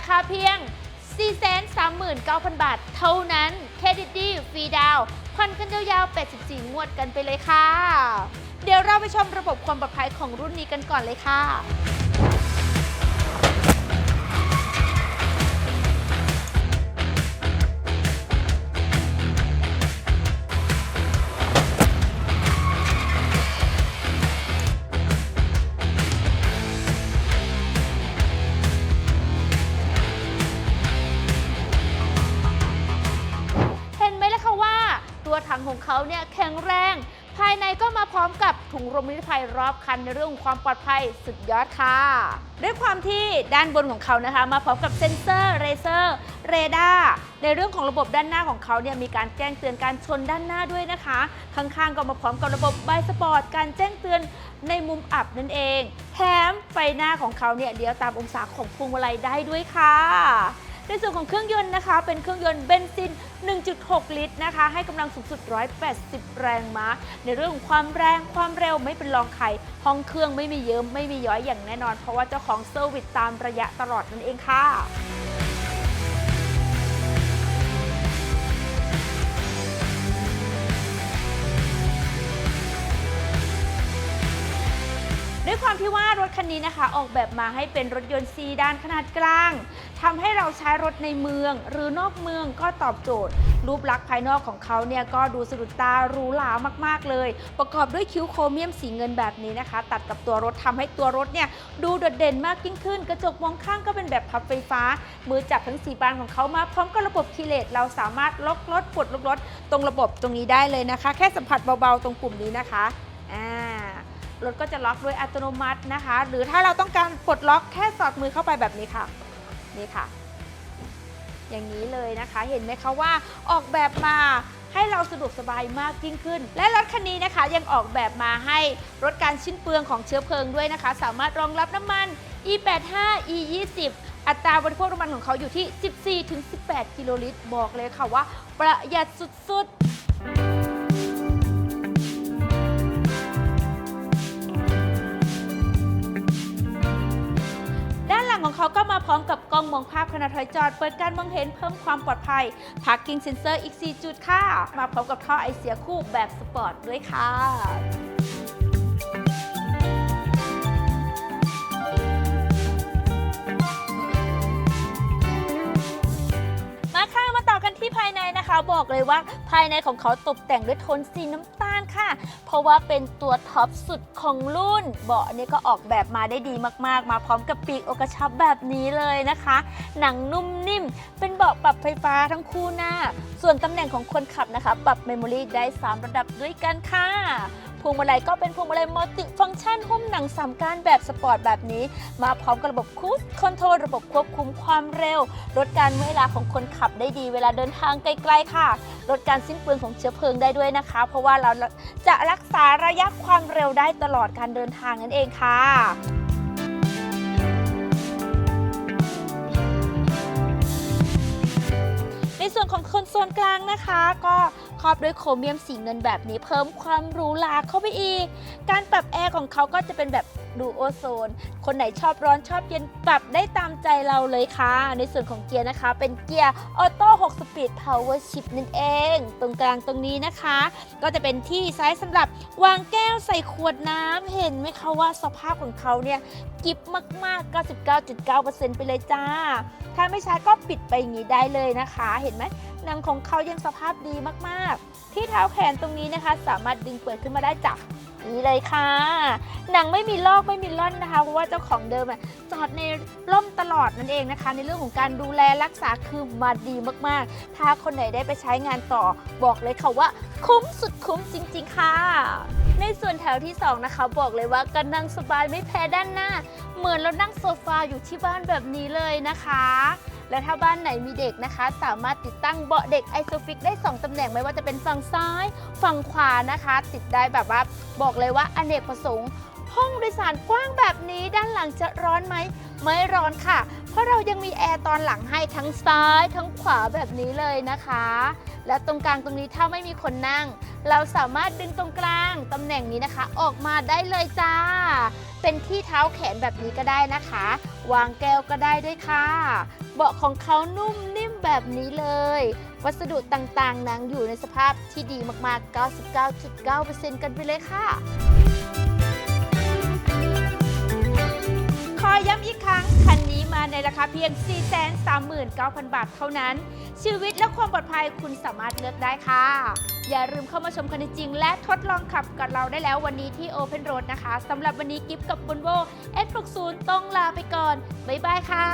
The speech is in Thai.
ราคาเพียง 439,000 บาท เท่านั้นเครดิตดีฟรีดาวผ่อนกันยาวๆ 84 งวดกันไปเลยค่ะ เดี๋ยวเราไปชมระบบความปลอดภัยของรุ่นนี้กันก่อนเลยค่ะ ตัวถังของเขาเนี่ยแข็งแรง ภายในก็มาพร้อมกับถุงลมนิรภัยรอบคันในเรื่องของความปลอดภัยสุดยอดค่ะ ด้วยความที่ด้านบนของเขานะคะ มาพร้อมกับเซ็นเซอร์เรเซอร์เรดาร์ในเรื่องของระบบด้านหน้าของเขาเนี่ยมีการแจ้งเตือนการชนด้านหน้าด้วยนะคะ ข้างๆก็มาพร้อมกับระบบไบสปอร์ตการแจ้งเตือนในมุมอับนั่นเอง แถมไฟหน้าของเขาเนี่ยเลี้ยวตามองศาของพวงมาลัยได้ด้วยค่ะ ในส่วนของเครื่องยนต์นะคะ เป็นเครื่องยนต์เบนซิน 1.6 ลิตรนะคะ ให้กำลังสูงสุด 180 แรงม้า ในเรื่องของความแรงความเร็วไม่เป็นรองใครห้องเครื่องไม่มีเยิ้มไม่มีย้อยอย่างแน่นอน เพราะว่าเจ้าของเซอร์วิสตามระยะตลอดนั่นเองค่ะด้วยความที่ว่ารถคันนี้นะคะ ออกแบบมาให้เป็นรถยนต์ซีดานขนาดกลาง ทำให้เราใช้รถในเมือง หรือนอกเมืองก็ตอบโจทย์ รูปลักษณ์ภายนอกของเขาเนี่ยก็ดูสะดุดตาหรูหรามาก ๆ เลย ประกอบด้วยคิ้วโครเมียมสีเงินแบบนี้นะคะ ตัดกับตัวรถทำให้ตัวรถเนี่ยดูโดดเด่นมากยิ่งขึ้น กระจกมองข้างก็เป็นแบบพับไฟฟ้า มือจับทั้งสีบานของเขามาพร้อมกับระบบคีเลสเราสามารถล็อกรถปลดล็อกรถตรงระบบตรงนี้ได้เลยนะคะ แค่สัมผัสเบาๆตรงปุ่มนี้นะคะอ่ารถก็จะล็อกด้วยอัตโนมัตินะคะ หรือถ้าเราต้องการปลดล็อกแค่สอดมือเข้าไปแบบนี้ค่ะ นี่ค่ะ อย่างนี้เลยนะคะเห็นไหมคะว่าออกแบบมาให้เราสะดวกสบายมากยิ่งขึ้น และรถคันนี้นะคะยังออกแบบมาให้ลดการชิ้นเปลืองของเชื้อเพลิงด้วยนะคะ สามารถรองรับน้ำมัน E85 E20 อัตราบริโภคน้ำมันของเขาอยู่ที่ 14-18 กิโลลิตร บอกเลยค่ะว่าประหยัดสุดๆ อมองมองภาพขณะถอยจอด เปิดการมองเห็นเพิ่มความปลอดภัย Parking Sensor อีก 4 จุดค่ะ มาพร้อมกับท่อไอเสียคู่แบบสปอร์ตด้วยค่ะมาค่ะมาต่อกันที่ภายใน นะคะบอกเลยว่าภายในของเขาตกแต่งด้วยโทนสีน้ำตาลค่ะ เพราะว่าเป็นตัวท็อปสุดของรุ่น เบาะนี่ก็ออกแบบมาได้ดีมากๆ มาพร้อมกับปีกอกระชับแบบนี้เลยนะคะ หนังนุ่มนิ่ม เป็นเบาะปรับไฟฟ้าทั้งคู่หน้า ส่วนตำแหน่งของคนขับนะคะ ปรับเมมโมรีได้ 3 ระดับด้วยกันค่ะพวงมาลัยก็เป็นพวงมาลัยมัลติฟังก์ชันหุ้มหนังสามกานแบบสปอร์ตแบบนี้ มาพร้อมกับระบบคูสคอนโทรลระบบควบคุมความเร็วลดการเมื่อยล้าของคนขับได้ดีเวลาเดินทางไกลค่ะ ลดการสิ้นเปลืองของเชื้อเพลิงได้ด้วยนะคะ เพราะว่าเราจะรักษาระยะความเร็วได้ตลอดการเดินทางนั่นเองค่ะในส่วนของคอนโซลกลางนะคะ ก็ครอบด้วยโครเมียมสีเงินแบบนี้เพิ่มความหรูหราเข้าไปอีก การปรับแอร์ของเขาก็จะเป็นแบบ ดูโอโซน คนไหนชอบร้อนชอบเย็นปรับได้ตามใจเราเลยค่ะ ในส่วนของเกียร์นะคะ เป็นเกียร์ออโต้6สปีดพาวเวอร์ชิพนั่นเอง ตรงกลางตรงนี้นะคะ ก็จะเป็นที่ไซส์สำหรับวางแก้วใส่ขวดน้ำเห็นไหมคะว่าสภาพของเขาเนี่ยกิฟมาก ๆ 99.9%ไปเลยจ้า ถ้าไม่ใช้ก็ปิดไปอย่างนี้ได้เลยนะคะ เห็นไหมหนังของเขายังสภาพดีมาก ๆ ที่เท้าแขนตรงนี้นะคะ สามารถดึงเปิดขึ้นมาได้จาก นี้เลยค่ะ หนังไม่มีลอกไม่มีล่อนนะคะ เพราะว่าเจ้าของเดิมอะจอดในร่มตลอดนั่นเองนะคะ ในเรื่องของการดูแลรักษาคือมาดีมากๆ ถ้าคนไหนได้ไปใช้งานต่อบอกเลยค่ะว่า คุ้มสุดคุ้มจริง ๆ ค่ะในส่วนแถวที่ 2 นะคะ บอกเลยว่าก็นั่งสบายไม่แพ้ด้านหน้า เหมือนเรานั่งโซฟาอยู่ที่บ้านแบบนี้เลยนะคะ และถ้าบ้านไหนมีเด็กนะคะ สามารถติดตั้งเบาะเด็กไอโซฟิกได้ 2ตำแหน่งไม่ว่าจะเป็นฝั่งซ้าย ฝั่งขวานะคะ ติดได้แบบว่าบอกเลยว่าอเนกประสงค์ ห้องโดยสารกว้างแบบนี้ด้านหลังจะร้อนไหมไม่ร้อนค่ะ เพราะเรายังมีแอร์ตอนหลังให้ทั้งซ้ายทั้งขวาแบบนี้เลยนะคะ และตรงกลางตรงนี้ถ้าไม่มีคนนั่ง เราสามารถดึงตรงกลางตำแหน่งนี้นะคะ ออกมาได้เลยจ้า เป็นที่เท้าแขนแบบนี้ก็ได้นะคะ วางแก้วก็ได้ด้วยค่ะ เบาะของเขานุ่มนิ่มแบบนี้เลย วัสดุต่างๆหนังอยู่ในสภาพที่ดีมากๆ 99.9%กันไปเลยค่ะขอย้ำอีกครั้ง คันนี้มาในราคาเพียง 439,000 บาทเท่านั้น ชีวิตและความปลอดภัยคุณสามารถเลือกได้ค่ะ อย่าลืมเข้ามาชมคันจริง และทดลองขับกับเราได้แล้ววันนี้ที่ Open Road นะคะสำหรับวันนี้กิฟต์กับ Volvo S60 ต้องลาไปก่อน บ๊ายบายค่ะ